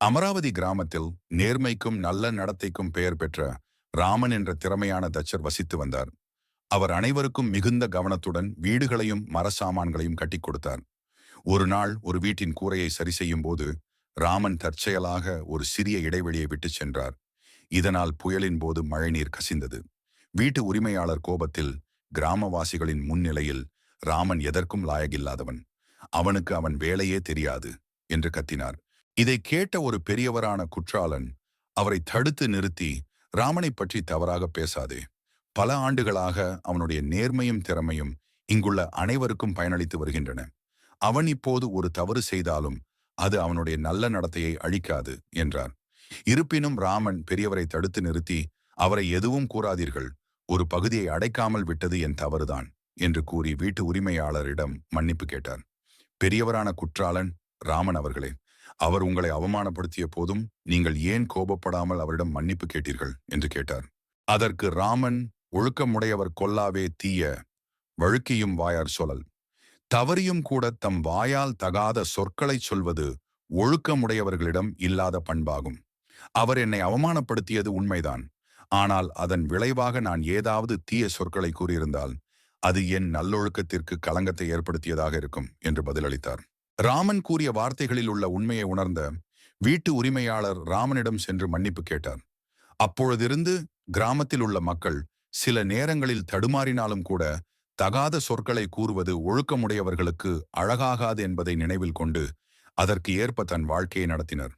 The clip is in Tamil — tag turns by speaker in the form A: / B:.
A: அமராவதி கிராமத்தில் நேர்மைக்கும் நல்ல நடத்தைக்கும் பெயர் பெற்ற ராமன் என்ற திறமையான தச்சர் வசித்து வந்தார். அவர் அனைவருக்கும் மிகுந்த கவனத்துடன் வீடுகளையும் மரசாமான்களையும் கட்டிக் கொடுத்தார். ஒரு நாள் ஒரு வீட்டின் கூரையை சரி செய்யும் போது ராமன் தற்செயலாக ஒரு சிறிய இடைவெளியை விட்டுச் சென்றார். இதனால் புயலின் போது மழைநீர் கசிந்தது. வீட்டு உரிமையாளர் கோபத்தில் கிராமவாசிகளின் முன்னிலையில் ராமன் எதற்கும் லாயகில்லாதவன். அவனுக்கு அவன் வேலையே தெரியாது என்று கத்தினார். இதை கேட்ட ஒரு பெரியவரான குற்றாலன் அவரை தடுத்து நிறுத்தி ராமனை பற்றி தவறாக பேசாதே. பல ஆண்டுகளாக அவனுடைய நேர்மையும் திறமையும் இங்குள்ள அனைவருக்கும் பயனளித்து வருகின்றன. அவன் இப்போது ஒரு தவறு செய்தாலும் அது அவனுடைய நல்ல நடத்தையை அழிக்காது என்றார். இருப்பினும் ராமன் பெரியவரை தடுத்து நிறுத்தி அவரை எதுவும் கூறாதீர்கள் ஒரு பகுதியை அடைக்காமல் விட்டது என் தவறுதான் என்று கூறி வீட்டு உரிமையாளரிடம் மன்னிப்பு கேட்டார். பெரியவரான குற்றாலன் ராமன் அவர்களே அவர் உங்களை அவமானப்படுத்திய போதும் நீங்கள் ஏன் கோபப்படாமல் அவரிடம் மன்னிப்பு கேட்டீர்கள்? என்று கேட்டார். அதற்கு ராமன் ஒழுக்கமுடையவர் கொல்லாவே தீய வழுக்கியும் வாயார் சொலல் தவறியும் கூட தம் வாயால் தகாத சொற்களைச் சொல்வது ஒழுக்கமுடையவர்களிடம் இல்லாத பண்பாகும். அவர் என்னை அவமானப்படுத்தியது உண்மைதான். ஆனால் அதன் விளைவாக நான் ஏதாவது தீய சொற்களை கூறியிருந்தால் அது என் நல்லொழுக்கத்திற்கு களங்கத்தை ஏற்படுத்தியதாக இருக்கும் என்று பதிலளித்தார். ராமன் கூறிய வார்த்தைகளில் உள்ள உண்மையை உணர்ந்த வீட்டு உரிமையாளர் ராமனிடம் சென்று மன்னிப்பு கேட்டார். அப்பொழுதிருந்து கிராமத்தில் உள்ள மக்கள் சில நேரங்களில் தடுமாறினாலும் கூட தகாத சொற்களை கூறுவது ஒழுக்கமுடையவர்களுக்கு அழகாகாது என்பதை நினைவில் கொண்டு அதற்கு ஏற்ப தன் வாழ்க்கையை நடத்தினர்.